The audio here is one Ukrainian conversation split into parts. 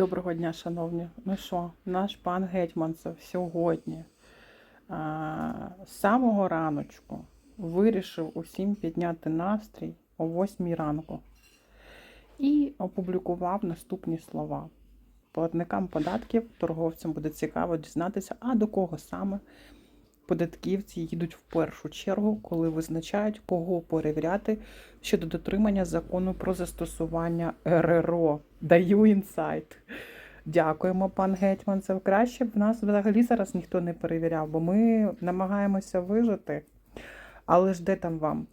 Доброго дня, шановні. Ну що, наш пан Гетьманцев сьогодні а, з самого раночку вирішив усім підняти настрій о 8 ранку і опублікував наступні слова. Платникам податків, торговцям буде цікаво дізнатися, а до кого саме податківці їдуть в першу чергу, коли визначають, кого перевіряти щодо дотримання закону про застосування РРО. Даю інсайт. Дякуємо, пан Гетьманцев. Краще б нас взагалі зараз ніхто не перевіряв, бо ми намагаємося вижити. Але ж де там вам?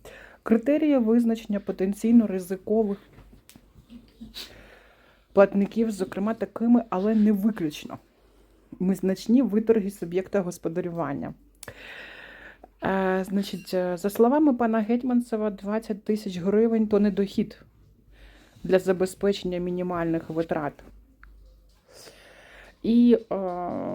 Критерії визначення потенційно ризикових платників, зокрема такими, але не виключно. Значні виторги суб'єкта господарювання. Е, значить, е, за словами пана Гетьманцева, 20 тисяч гривень то не дохід для забезпечення мінімальних витрат. І е,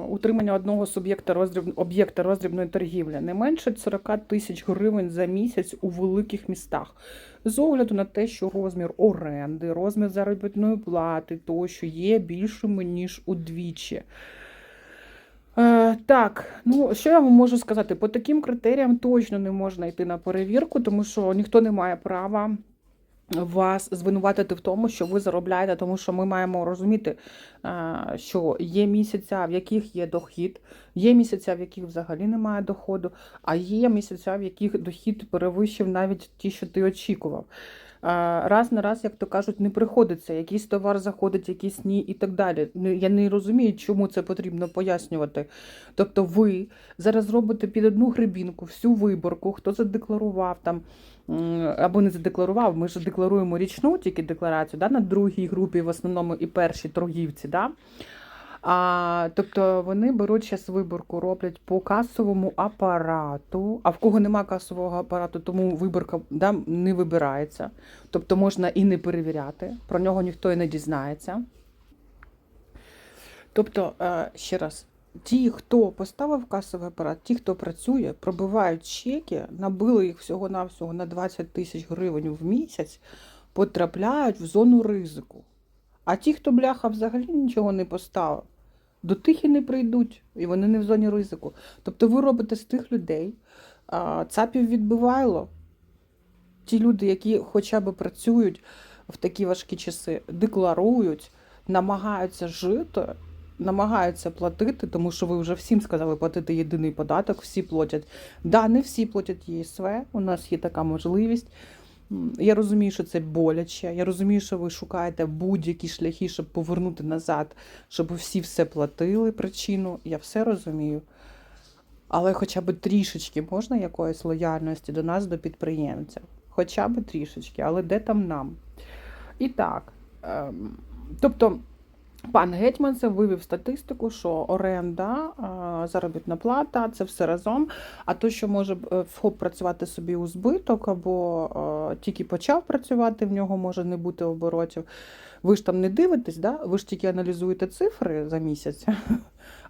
утримання одного суб'єкта роздріб... об'єкта роздрібної торгівлі не менше 40 тисяч гривень за місяць у великих містах. З огляду на те, що розмір оренди, розмір заробітної плати тощо є більшими, ніж удвічі. Е, так, ну що я вам можу сказати? По таким критеріям точно не можна йти на перевірку, тому що ніхто не має права вас звинуватити в тому, що ви заробляєте, тому що ми маємо розуміти, е, що є місяця, в яких є дохід, є місяця, в яких взагалі немає доходу, а є місяця, в яких дохід перевищив навіть ті, що ти очікував. Раз на раз, як то кажуть, не приходиться. Якийсь товар заходить, якийсь ні, і так далі. Ну, Я не розумію, чому це потрібно пояснювати. Тобто, ви зараз робите під одну грибінку всю виборку, хто задекларував там або не задекларував. Ми ж декларуємо річну тільки декларацію да, на другій групі, в основному і перші торгівці. Да? А, тобто вони беруть зараз виборку, роблять по касовому апарату. А в кого нема касового апарату, тому виборка да, не вибирається. Тобто можна і не перевіряти, про нього ніхто і не дізнається. Тобто, е, ще раз, ті, хто поставив касовий апарат, ті, хто працює, пробивають чеки, набили їх всього-навсього на 20 тисяч гривень в місяць, потрапляють в зону ризику. А ті, хто бляха взагалі нічого не поставив, до тих і не прийдуть, і вони не в зоні ризику. Тобто ви робите з тих людей цапів відбивайло. Ті люди, які хоча б працюють в такі важкі часи, декларують, намагаються жити, намагаються платити, тому що ви вже всім сказали платити єдиний податок, всі платять. Да, не всі платять ЄСВ, у нас є така можливість. Я розумію, що це боляче. Я розумію, що ви шукаєте будь-які шляхи, щоб повернути назад, щоб всі все платили причину. Я все розумію. Але хоча б трішечки можна якоїсь лояльності до нас, до підприємців. Хоча б трішечки, але де там нам? І так. Ем, тобто. Пан Гетьманцев вивів статистику, що оренда, заробітна плата це все разом. А то, що може е, ФОП працювати собі у збиток, або тільки почав працювати, в нього може не бути оборотів. Ви ж там не дивитесь, да? ви ж тільки аналізуєте цифри за місяць.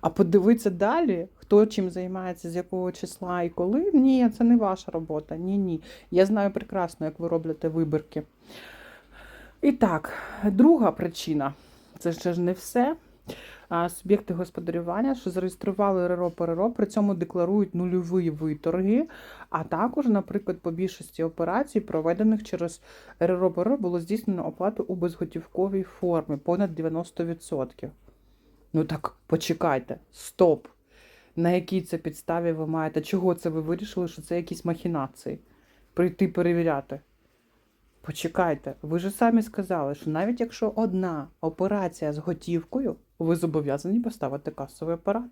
А подивитися далі, хто чим займається, з якого числа і коли. Ні, це не ваша робота. Ні, ні. Я знаю прекрасно, як ви робите вибірки. І так, друга причина це ще ж не все. Суб'єкти господарювання, що зареєстрували РРО ПРРО, при цьому декларують нульові виторги. А також, наприклад, по більшості операцій, проведених через РРО ПРРО, було здійснено оплату у безготівковій формі понад 90%. Ну так, почекайте, стоп. На якій це підставі ви маєте? Чого це ви вирішили, що це якісь махінації? Прийти перевіряти. Почекайте, ви ж самі сказали, що навіть якщо одна операція з готівкою, ви зобов'язані поставити касовий апарат.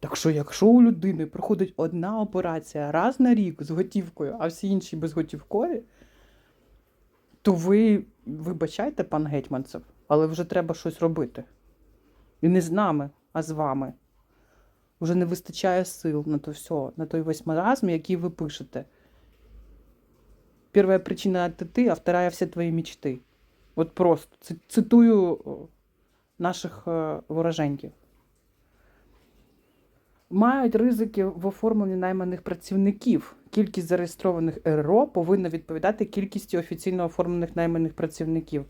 Так що, якщо у людини проходить одна операція раз на рік з готівкою, а всі інші безготівкові, то ви вибачайте, пан Гетьманцев, але вже треба щось робити. І не з нами, а з вами. Вже не вистачає сил на то все, на той весь маразм, який ви пишете. Первая причина это ты, а вторая все твои мечты. От просто Ци- цитую о, наших е, вороженьків. Мають ризики в оформленні найманих працівників. Кількість зареєстрованих РРО повинна відповідати кількості офіційно оформлених найманих працівників.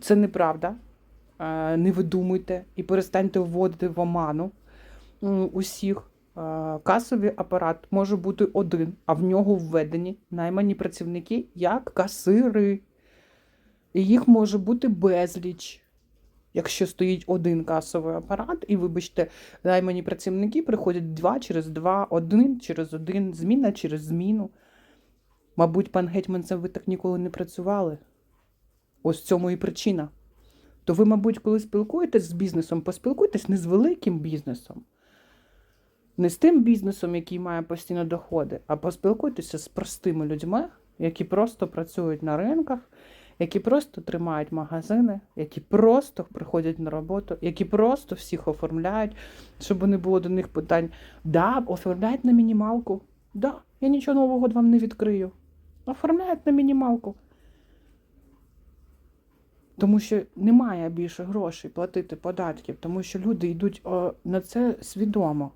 Це неправда. е, не видумуйте і перестаньте вводити в оману м, усіх. Е, Касовий апарат може бути один, а в нього введені наймані працівники як касири. І їх може бути безліч. Якщо стоїть один касовий апарат, і, вибачте, наймані працівники приходять два через два, один через один, зміна через зміну. Мабуть, пан Гетьманцев, ви так ніколи не працювали. Ось цьому і причина. То ви, мабуть, коли спілкуєтесь з бізнесом, поспілкуйтесь не з великим бізнесом, не з тим бізнесом, який має постійно доходи, а поспілкуйтеся з простими людьми, які просто працюють на ринках, які просто тримають магазини, які просто приходять на роботу, які просто всіх оформляють, щоб не було до них питань. Да, оформляють на мінімалку. Да, я нічого нового вам не відкрию. Оформляють на мінімалку. Тому що немає більше грошей платити податків, тому що люди йдуть на це свідомо.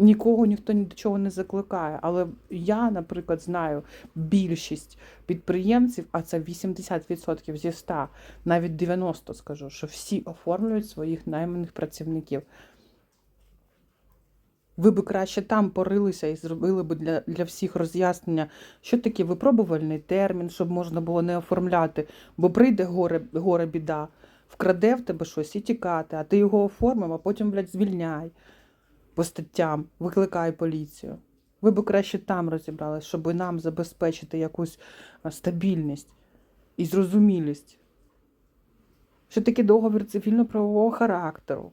Нікого ніхто ні до чого не закликає. Але я, наприклад, знаю більшість підприємців, а це 80% зі 100, навіть 90 скажу, що всі оформлюють своїх найманих працівників. Ви би краще там порилися і зробили б для, для всіх роз'яснення, що таке випробувальний термін, щоб можна було не оформляти, бо прийде горе, горе біда, вкраде в тебе щось і тікати, а ти його оформив, а потім, блядь, звільняй по статтям, викликай поліцію. Ви б краще там розібрались, щоб нам забезпечити якусь стабільність і зрозумілість. Що таке договір цивільно-правового характеру,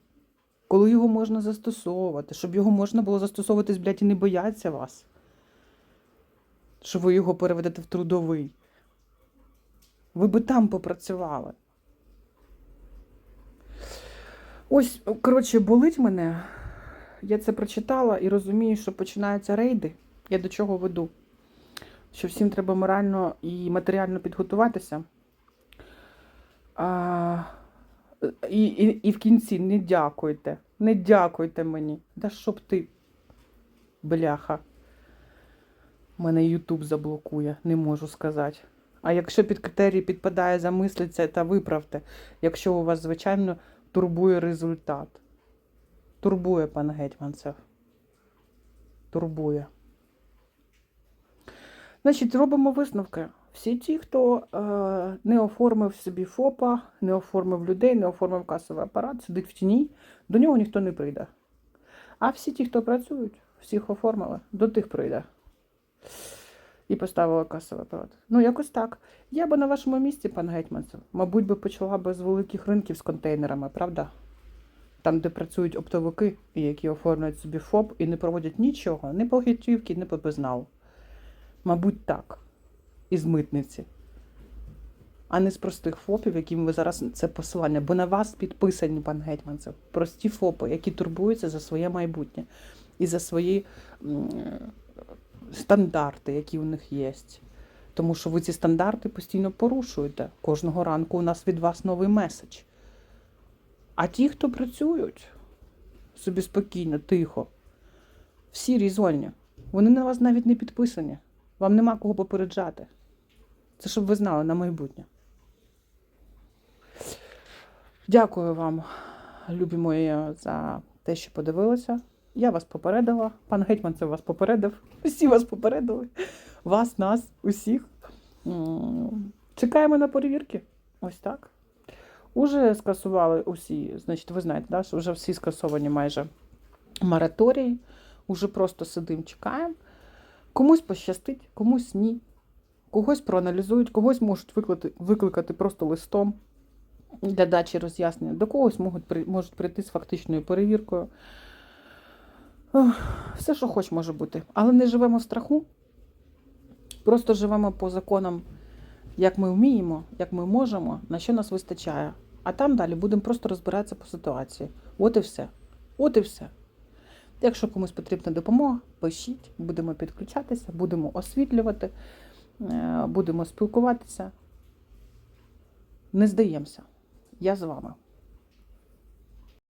коли його можна застосовувати, щоб його можна було застосовуватись, блядь, і не бояться вас. Що ви його переведете в трудовий. Ви би там попрацювали. Ось, коротше, болить мене. Я це прочитала і розумію, що починаються рейди. Я до чого веду? Що всім треба морально і матеріально підготуватися. А, і, і, і в кінці не дякуйте. Не дякуйте мені. Да щоб ти, бляха. Мене Ютуб заблокує, не можу сказати. А якщо під критерії підпадає замислиться та виправте, якщо у вас, звичайно, турбує результат. Турбує пан Гетьманцев. Турбує. Значить, робимо висновки. Всі ті, хто е, не оформив собі ФОПа, не оформив людей, не оформив касовий апарат, сидить в тіні, до нього ніхто не прийде. А всі ті, хто працюють, всіх оформили, до тих прийде. І поставила касовий апарат. Ну, якось так. Я би на вашому місці, пан Гетьманцев, мабуть, би почала би з великих ринків з контейнерами, правда? Там, де працюють оптовики, які оформлюють собі ФОП і не проводять нічого, ні по готівці, ні по. Мабуть, так. Із митниці. А не з простих ФОПів, яким ви зараз це посилання. Бо на вас підписані, пан Гетьманцев. Прості ФОПи, які турбуються за своє майбутнє і за свої стандарти, які у них є. Тому що ви ці стандарти постійно порушуєте. Кожного ранку у нас від вас новий меседж. А ті, хто працюють собі спокійно, тихо, всі різольні, вони на вас навіть не підписані. Вам нема кого попереджати. Це щоб ви знали на майбутнє. Дякую вам, любі мої, за те, що подивилися. Я вас попередила. Пан Гетьман це вас попередив. Всі вас попередили. Вас, нас, усіх. Чекаємо на перевірки. Ось так. Уже скасували усі, значить, ви знаєте, да, що вже всі скасовані майже мораторії. Уже просто сидимо, чекаємо. Комусь пощастить, комусь ні. Когось проаналізують, когось можуть викликати, викликати просто листом для дачі роз'яснення, до когось можуть, при- можуть прийти з фактичною перевіркою. Все, що хоч може бути. Але не живемо в страху, просто живемо по законам, як ми вміємо, як ми можемо, на що нас вистачає. А там далі будемо просто розбиратися по ситуації. От і все. От і все. Якщо комусь потрібна допомога, пишіть, будемо підключатися, будемо освітлювати, е, будемо спілкуватися. Не здаємося. Я з вами.